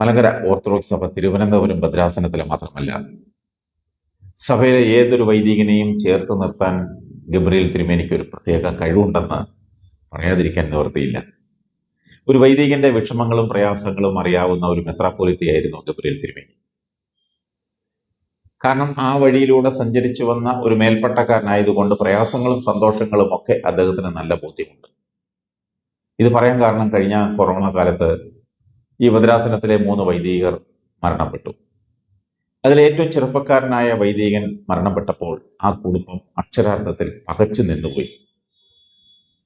Malankara orthodox സഭ തിരുവനന്തപുരം ഭദ്രാസനത്തിലെ മാത്രമല്ല. സഭയിലെ ഏതൊരു വൈദികനെയും ചേർത്ത് നിർത്താൻ ഗബ്രിയേൽ തിരുമേനിക്ക് ഒരു പ്രത്യേക കഴിവുണ്ടെന്ന് പറയാതിരിക്കാൻ നിവൃത്തിയില്ല. ഒരു വൈദികന്റെ വിഷമങ്ങളും പ്രയാസങ്ങളും അറിയാവുന്ന ഒരു മെത്രാപ്പോലിത്തയായിരുന്നു ഗബ്രിയേൽ തിരുമേനി. കാരണം ആ വഴിയിലൂടെ സഞ്ചരിച്ചു വന്ന ഒരു മേൽപ്പട്ടക്കാരനായതുകൊണ്ട് പ്രയാസങ്ങളും സന്തോഷങ്ങളും ഒക്കെ അദ്ദേഹത്തിന് നല്ല ബോധ്യമുണ്ട്. ഇത് പറയാൻ കാരണം കഴിഞ്ഞ കൊറോണ കാലത്ത് ഈ ഭദ്രാസനത്തിലെ മൂന്ന് വൈദികർ മരണപ്പെട്ടു. അതിൽ ഏറ്റവും ചെറുപ്പക്കാരനായ വൈദികൻ മരണപ്പെട്ടപ്പോൾ ആ കുടുംബം അക്ഷരാർത്ഥത്തിൽ പകച്ചു നിന്നുപോയി.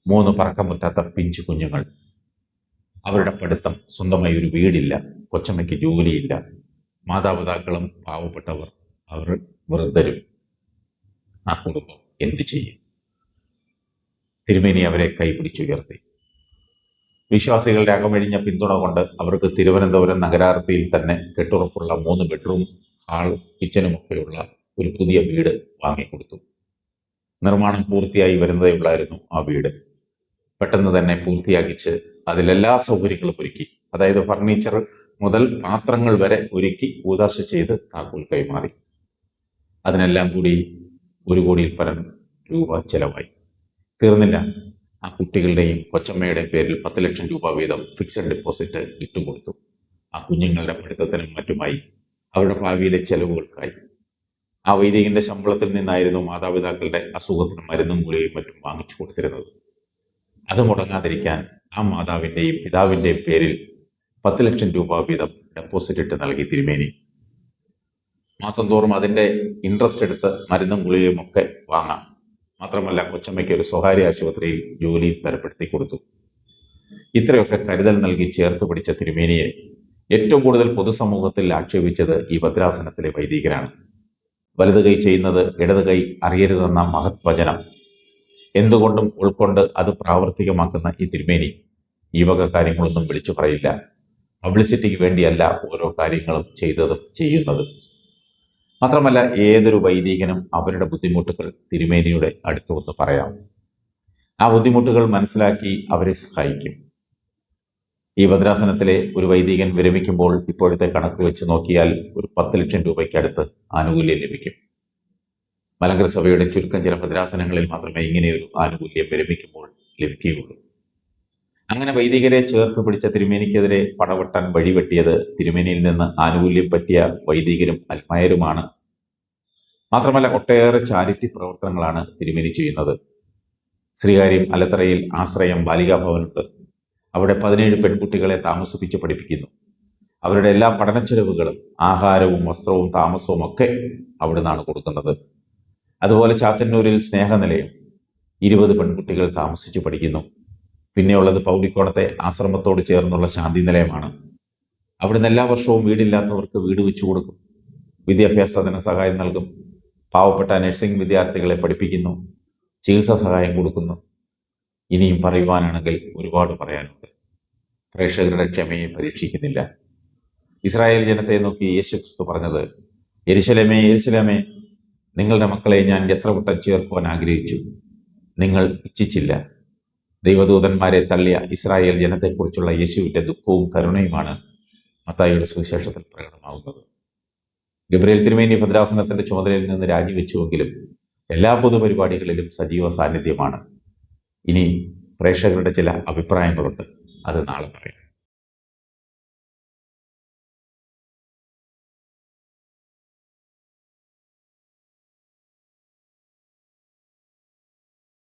മൂന്ന് പറക്കമുറ്റാത്ത പിഞ്ചു കുഞ്ഞുങ്ങൾ. അവരുടെ പഠിത്തം സ്വന്തമായി ഒരു വീടില്ല കൊച്ചമ്മയ്ക്ക് ജോലിയില്ല മാതാപിതാക്കളും പാവപ്പെട്ടവർ അവർ വൃദ്ധരും. ആ കുടുംബം എന്തു ചെയ്യും? തിരുമേനി അവരെ കൈപിടിച്ചുയർത്തി. വിശ്വാസികളുടെ അകമഴിഞ്ഞ പിന്തുണ കൊണ്ട് അവർക്ക് തിരുവനന്തപുരം നഗരാർത്തിയിൽ തന്നെ കെട്ടുറപ്പുള്ള മൂന്ന് ബെഡ്റൂം ഹാൾ കിച്ചനും കിച്ചനുമൊക്കെയുള്ള ഒരു പുതിയ വീട് വാങ്ങിക്കൊടുത്തു. നിർമ്മാണം പൂർത്തിയായി വരുന്നതേ ഉള്ളായിരുന്നു ആ വീട്. പെട്ടെന്ന് തന്നെ പൂർത്തിയാക്കിച്ച് അതിലെല്ലാ സൗകര്യങ്ങളും ഒരുക്കി. അതായത് ഫർണിച്ചർ മുതൽ പാത്രങ്ങൾ വരെ ഒരുക്കി ഊദാശ ചെയ്ത് താക്കോൽ കൈമാറി. അതിനെല്ലാം കൂടി ഒരു കോടിയിൽ പരം രൂപ ചെലവായി. തീർന്നില്ല. ആ കുട്ടികളുടെയും കൊച്ചമ്മയുടെയും പേരിൽ പത്ത് ലക്ഷം രൂപ വീതം ഫിക്സഡ് ഡെപ്പോസിറ്റ് ഇട്ടുകൊടുത്തു. ആ കുഞ്ഞുങ്ങളുടെ പഠിത്തത്തിനും മറ്റുമായി അവരുടെ ഭാവിയിലെ ചെലവുകൾക്കായി. ആ വൈദികന്റെ ശമ്പളത്തിൽ നിന്നായിരുന്നു മാതാപിതാക്കളുടെ അസുഖത്തിനും മരുന്നും ഗുളികയും മറ്റും വാങ്ങിച്ചു കൊടുത്തിരുന്നത്. അത് മുടങ്ങാതിരിക്കാൻ ആ മാതാവിന്റെയും പിതാവിന്റെയും പേരിൽ പത്ത് ലക്ഷം രൂപ വീതം ഡെപ്പോസിറ്റ് ഇട്ട് നൽകി തിരുമേനി. മാസം തോറും അതിന്റെ ഇൻട്രസ്റ്റ് എടുത്ത് മരുന്നും ഗുളികയും ഒക്കെ വാങ്ങാം. മാത്രമല്ല കൊച്ചമ്മയ്ക്ക് ഒരു സ്വകാര്യ ആശുപത്രിയിൽ ജോലി തരപ്പെടുത്തി കൊടുത്തു. ഇത്രയൊക്കെ കരുതൽ നൽകി ചേർത്ത് പിടിച്ച തിരുമേനിയെ ഏറ്റവും കൂടുതൽ പൊതുസമൂഹത്തിൽ ആക്ഷേപിച്ചത് ഈ ഭദ്രാസനത്തിലെ വൈദികരാണ്. വലത് കൈ ചെയ്യുന്നത് ഇടത് കൈ അറിയരുതെന്ന മഹത് വചനം. എന്തുകൊണ്ടും ഉൾക്കൊണ്ട് അത് പ്രാവർത്തികമാക്കുന്ന ഈ തിരുമേനി ഈ വക കാര്യങ്ങളൊന്നും വിളിച്ചു പറയില്ല. പബ്ലിസിറ്റിക്ക് വേണ്ടിയല്ല ഓരോ കാര്യങ്ങളും ചെയ്തതും ചെയ്യുന്നതും. മാത്രമല്ല ഏതൊരു വൈദികനും അവരുടെ ബുദ്ധിമുട്ടുകൾ തിരുമേനിയുടെ അടുത്ത് വന്ന് പറയാം. ആ ബുദ്ധിമുട്ടുകൾ മനസ്സിലാക്കി അവരെ സഹായിക്കും. ഈ ഭദ്രാസനത്തിലെ ഒരു വൈദികൻ വിരമിക്കുമ്പോൾ ഇപ്പോഴത്തെ കണക്ക് വെച്ച് നോക്കിയാൽ ഒരു പത്ത് ലക്ഷം രൂപയ്ക്ക് അടുത്ത് ആനുകൂല്യം ലഭിക്കും. മലങ്കര സഭയുടെ ചുരുക്കം ചില ഭദ്രാസനങ്ങളിൽ മാത്രമേ ഇങ്ങനെയൊരു ആനുകൂല്യം വിരമിക്കുമ്പോൾ ലഭിക്കുകയുള്ളൂ. അങ്ങനെ വൈദികരെ ചേർത്ത് പിടിച്ച തിരുമേനിക്കെതിരെ പടവെട്ടാൻ വഴിവെട്ടിയത് തിരുമേനിയിൽ നിന്ന് ആനുകൂല്യം പറ്റിയ വൈദികരും അൽമായരുമാണ്. മാത്രമല്ല ഒട്ടേറെ ചാരിറ്റി പ്രവർത്തനങ്ങളാണ് തിരുമേനി ചെയ്യുന്നത്. ശ്രീകാര്യം അലത്തറയിൽ ആശ്രയം ബാലികാ ഭവനുണ്ട് അവിടെ പതിനേഴ് പെൺകുട്ടികളെ താമസിപ്പിച്ച് പഠിപ്പിക്കുന്നു. അവരുടെ എല്ലാ പഠനച്ചെലവുകളും ആഹാരവും വസ്ത്രവും താമസവും ഒക്കെ അവിടെ നിന്നാണ് കൊടുക്കുന്നത്. അതുപോലെ ചാത്തന്നൂരിൽ സ്നേഹനിലയം ഇരുപത് പെൺകുട്ടികൾ താമസിച്ച് പഠിക്കുന്നു. പിന്നെയുള്ളത് പൗടിക്കോണത്തെ ആശ്രമത്തോട് ചേർന്നുള്ള ശാന്തി നിലയമാണ്. അവിടുന്ന് എല്ലാ വർഷവും വീടില്ലാത്തവർക്ക് വീട് വെച്ചു കൊടുക്കും. വിദ്യാഭ്യാസ ധനസഹായം നൽകും. പാവപ്പെട്ട നഴ്സിംഗ് വിദ്യാർത്ഥികളെ പഠിപ്പിക്കുന്നു. ചികിത്സാ സഹായം കൊടുക്കുന്നു. ഇനിയും പറയുവാനാണെങ്കിൽ ഒരുപാട് പറയാനുണ്ട്. പ്രേക്ഷകരുടെ ക്ഷമയെ പരീക്ഷിക്കുന്നില്ല. ഇസ്രായേൽ ജനത്തെ നോക്കി യേശു ക്രിസ്തു പറഞ്ഞത് എരിശലമേ എരിശലമേ നിങ്ങളുടെ മക്കളെ ഞാൻ എത്ര വട്ടം ചേർക്കുവാൻ ആഗ്രഹിച്ചു? നിങ്ങൾ ഇച്ഛിച്ചില്ല. ദൈവദൂതന്മാരെ തള്ളിയ ഇസ്രായേൽ ജനത്തെക്കുറിച്ചുള്ള യേശുവിന്റെ ദുഃഖവും കരുണയുമാണ് മത്തായിയുടെ സുവിശേഷത്തിൽ പ്രകടമാവുന്നത് ഗബ്രിയേൽ തിരുമേനി ഭദ്രാസനത്തിന്റെ ചുമതലയിൽ നിന്ന് രാജിവെച്ചുവെങ്കിലും എല്ലാ പൊതുപരിപാടികളിലും സജീവ സാന്നിധ്യമാണ്. ഇനി പ്രേക്ഷകരുടെ ചില അഭിപ്രായങ്ങളുണ്ട്. അത് നാളെ പറയാം.